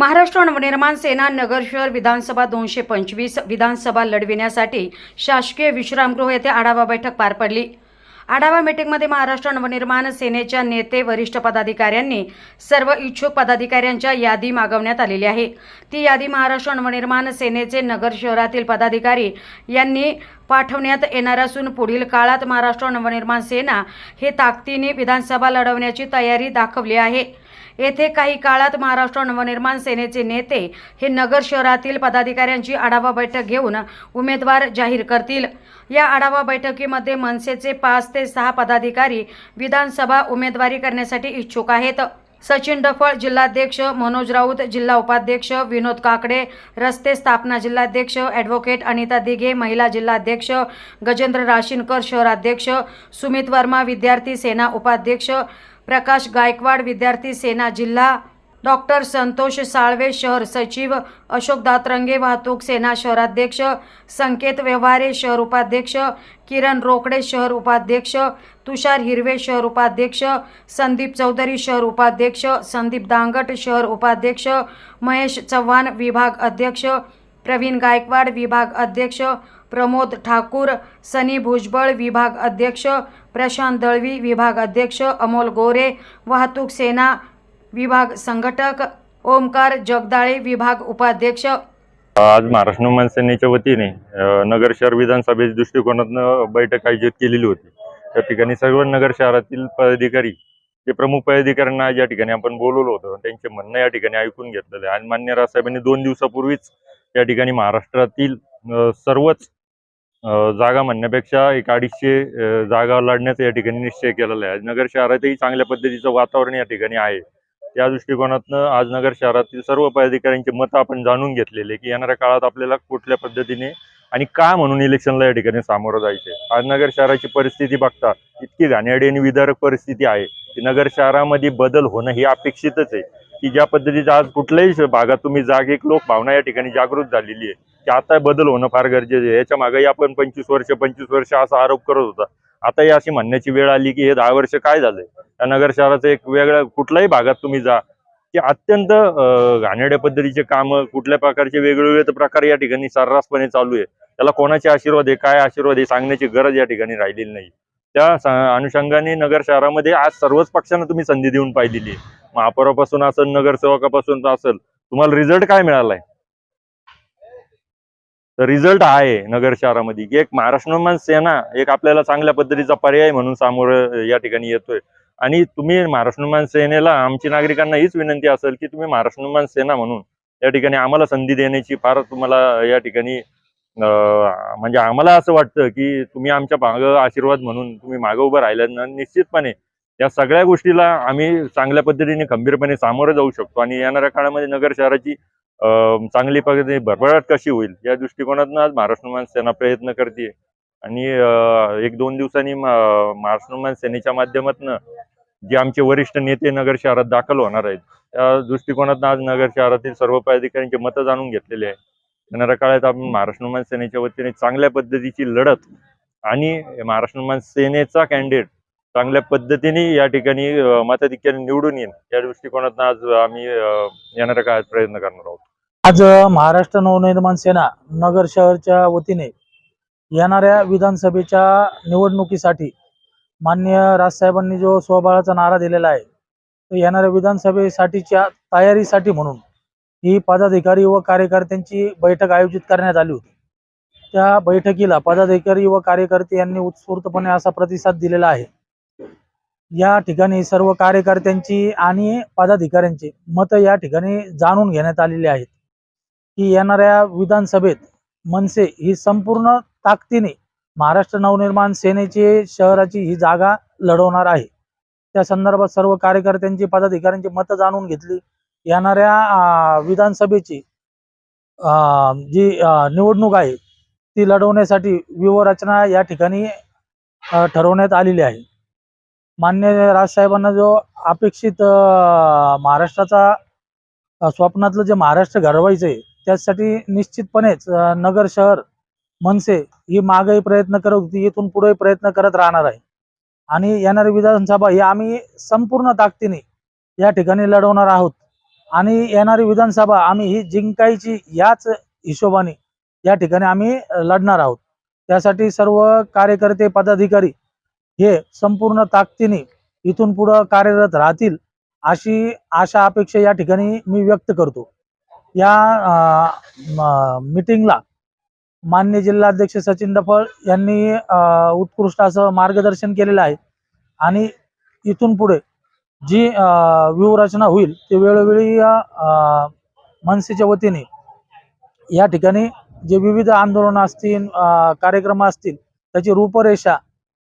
महाराष्ट्र नवनिर्माण सेना नगर शहर विधानसभा दोनशे पंचवीस विधानसभा लढविण्यासाठी शासकीय विश्रामगृह येथे आढावा बैठक पार पडली. आढावा मीटिंगमध्ये महाराष्ट्र नवनिर्माण सेनेच्या नेते वरिष्ठ पदाधिकाऱ्यांनी सर्व इच्छुक पदाधिकाऱ्यांच्या यादी मागवण्यात आलेली आहे. ती यादी महाराष्ट्र नवनिर्माण सेनेचे नगर शहरातील पदाधिकारी यांनी पाठवण्यात येणार असून पुढील काळात महाराष्ट्र नवनिर्माण सेना हे ताकदीने विधानसभा लढवण्याची तयारी दाखवली आहे. येथे काही काळात महाराष्ट्र नवनिर्माण सेनेचे नेते हे नगर शहरातील पदाधिकाऱ्यांची आढावा बैठक घेऊन उमेदवार जाहीर करतील. या आढावा बैठकीमध्ये मनसेचे पाच ते सहा पदाधिकारी विधानसभा उमेदवारी करण्यासाठी इच्छुक आहेत. सचिन डफळ जिल्हाध्यक्ष मनोज राऊत जिल्हा उपाध्यक्ष विनोद काकडे रस्ते स्थापना जिल्हाध्यक्ष ॲडव्होकेट अनिता दिघे महिला जिल्हाध्यक्ष गजेंद्र राशीनकर शहराध्यक्ष सुमित वर्मा विद्यार्थी सेना उपाध्यक्ष प्रकाश गायकवाड विद्यार्थी सेना जिल्हा डॉक्टर संतोष साळवे शहर सचिव अशोक दातरंगे वाहतूक सेना शहराध्यक्ष संकेत व्यवहारे शहर उपाध्यक्ष किरण रोकडे शहर उपाध्यक्ष तुषार हिरवे शहर उपाध्यक्ष संदीप चौधरी शहर उपाध्यक्ष संदीप दांगट शहर उपाध्यक्ष महेश चव्हाण विभाग अध्यक्ष प्रवीण गायकवाड विभाग अध्यक्ष प्रमोद ठाकूर सनी भुजबळ विभाग अध्यक्ष प्रशांत दळवी विभाग अध्यक्ष अमोल गोरे वाहतूक सेना विभाग संघटक ओमकार जगदाळे विभाग उपाध्यक्ष. आज महाराष्ट्र नवमान सेनेच्या वतीने नगर शहर विधानसभेच्या दृष्टिकोनातनं बैठक आयोजित केलेली होती. त्या ठिकाणी सर्व नगर शहरातील पदाधिकारी जे प्रमुख पदाधिकाऱ्यांना या ठिकाणी आपण बोलवलं होतं त्यांचे म्हणणं या ठिकाणी ऐकून घेतलेलं आहे. आणि मान्य राजसाहेबांनी दोन दिवसापूर्वीच या ठिकाणी महाराष्ट्रातील सर्वच जागा म्हणण्यापेक्षा एक अडीचशे जागा लढण्याचा या ठिकाणी निश्चय केलेला आहे. आज नगर शहरातही चांगल्या पद्धतीचं वातावरण या ठिकाणी आहे. त्या दृष्टिकोनातनं आज नगर शहरातील सर्व पदाधिकाऱ्यांची मतं आपण जाणून घेतलेले की येणाऱ्या काळात आपल्याला कुठल्या पद्धतीने आणि का म्हणून इलेक्शनला या ठिकाणी सामोरं जायचे आज नगर शहराची परिस्थिती बघता इतकी घाणेरडी आणि विदारक परिस्थिती आहे की नगर शहरामध्ये बदल होणं हे अपेक्षितच आहे. की ज्या पद्धतीचं आज कुठल्याही भागात तुम्ही जाग एक लोक भावना या ठिकाणी जागृत झालेली आहे. की आता बदल होणं फार गरजेचं आहे. याच्या मागेही आपण पंचवीस वर्ष पंचवीस वर्ष असा आरोप करत होता. आता ही अशी म्हणण्याची वेळ आली की हे दहा वर्ष काय झालंय? त्या नगर शहराचं एक वेगळ्या कुठल्याही भागात तुम्ही जा. की अत्यंत घाणेड्या पद्धतीचे कामं कुठल्या प्रकारचे वेगवेगळे प्रकार या ठिकाणी सर्रासपणे चालू आहे. त्याला कोणाचे आशीर्वाद आहे काय आशीर्वाद आहे सांगण्याची गरज या ठिकाणी राहिलेली नाही. त्या अनुषंगाने नगर शहरामध्ये आज सर्वच पक्षांना तुम्ही संधी देऊन पाहिलेली आहे. महापौरापासून असेल नगरसेवकापासून असेल तुम्हाला रिझल्ट काय मिळालाय? तर रिझल्ट आहे नगर शहरामध्ये. की एक महाराष्ट्र सेना एक आपल्याला चांगल्या पद्धतीचा पर्याय म्हणून सामोरं या ठिकाणी येतोय. आणि तुम्ही महाराष्ट्र सेनेला आमची नागरिकांना हीच विनंती असेल की तुम्ही महाराष्ट्र सेना म्हणून या ठिकाणी आम्हाला संधी देण्याची फार तुम्हाला या ठिकाणी म्हणजे आम्हाला असं वाटतं की तुम्ही आमच्या मागं आशीर्वाद म्हणून तुम्ही मागं उभं राहिल्यानं निश्चितपणे या सगळ्या गोष्टीला आम्ही चांगल्या पद्धतीने खंबीरपणे सामोरं जाऊ शकतो. आणि येणाऱ्या काळामध्ये नगर शहराची चांगली पद्धतीने भरभराट कशी होईल या दृष्टिकोनातून आज महाराष्ट्र सेना प्रयत्न करते आणि एक दोन दिवसांनी महाराष्ट्र सेनेच्या माध्यमातून जे आमचे वरिष्ठ नेते नगर शहरात दाखल होणार आहेत त्या दृष्टिकोनातून आज नगर शहरातील सर्व पदाधिकाऱ्यांचे मतं जाणून घेतलेले आहे येणाऱ्या काळात आपण महाराष्ट्र सेनेच्या वतीने चांगल्या पद्धतीची लढत आणि महाराष्ट्र सेनेचा कॅन्डिडेट चांगल्या पद्धतीने या ठिकाणी मताधिक्याने निवडून येईल या दृष्टिकोनातून आज आम्ही येणाऱ्या काळात प्रयत्न करणार आहोत. आज महाराष्ट्र नवनिर्माण सेना नगर शहरच्या वतीने येणाऱ्या विधानसभेच्या निवडणुकीसाठी मान्य राजसाहेबांनी जो स्वबळाचा नारा दिलेला आहे तो येणाऱ्या विधानसभेसाठीच्या तयारीसाठी म्हणून ही पदाधिकारी व कार्यकर्त्यांची बैठक आयोजित करण्यात आली होती. त्या बैठकीला पदाधिकारी व कार्यकर्ते यांनी उत्स्फूर्तपणे असा प्रतिसाद दिलेला आहे. या ठिकाणी सर्व कार्यकर्त्यांची आणि पदाधिकाऱ्यांची मतं या ठिकाणी जाणून घेण्यात आलेली आहेत. की येणाऱ्या विधानसभेत मनसे ही संपूर्ण ताकदीने महाराष्ट्र नवनिर्माण सेनेची शहराची ही जागा लढवणार आहे. त्या संदर्भात सर्व कार्यकर्त्यांची पदाधिकाऱ्यांची मतं जाणून घेतली. येणाऱ्या विधानसभेची अं, जी निवडणूक आहे ती लढवण्यासाठी व्यूहरचना या ठिकाणी ठरवण्यात आलेली आहे. मान्य राजसाहेबांना जो अपेक्षित महाराष्ट्राचा स्वप्नातलं जे महाराष्ट्र घडवायचं आहे त्यासाठी निश्चितपणेच नगर शहर मनसे ही मागही प्रयत्न करत होती इथून पुढे प्रयत्न करत राहणार आहे. आणि येणारी विधानसभा ही आम्ही संपूर्ण ताकदीने या ठिकाणी लढवणार आहोत. आणि येणारी विधानसभा आम्ही ही जिंकायची याच हिशोबाने या ठिकाणी आम्ही लढणार आहोत. त्यासाठी सर्व कार्यकर्ते पदाधिकारी हे संपूर्ण ताकदीने इथून पुढं कार्यरत राहतील अशी आशा अपेक्षा या ठिकाणी मी व्यक्त करतो. या मीटिंगला मान्य जिल्हाध्यक्ष सचिन डफळ यांनी उत्कृष्ट असं मार्गदर्शन केलेलं आहे. आणि इथून पुढे जी व्यूहरचना होईल ती वेळोवेळी मनसेच्या वतीने या ठिकाणी जे विविध आंदोलनं असतील कार्यक्रम असतील त्याची रूपरेषा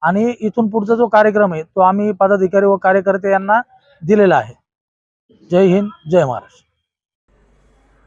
आणि इथून पुढचा जो कार्यक्रम आहे तो आम्ही पदाधिकारी व कार्यकर्ते यांना दिलेला आहे. जय हिंद जय महाराष्ट्र.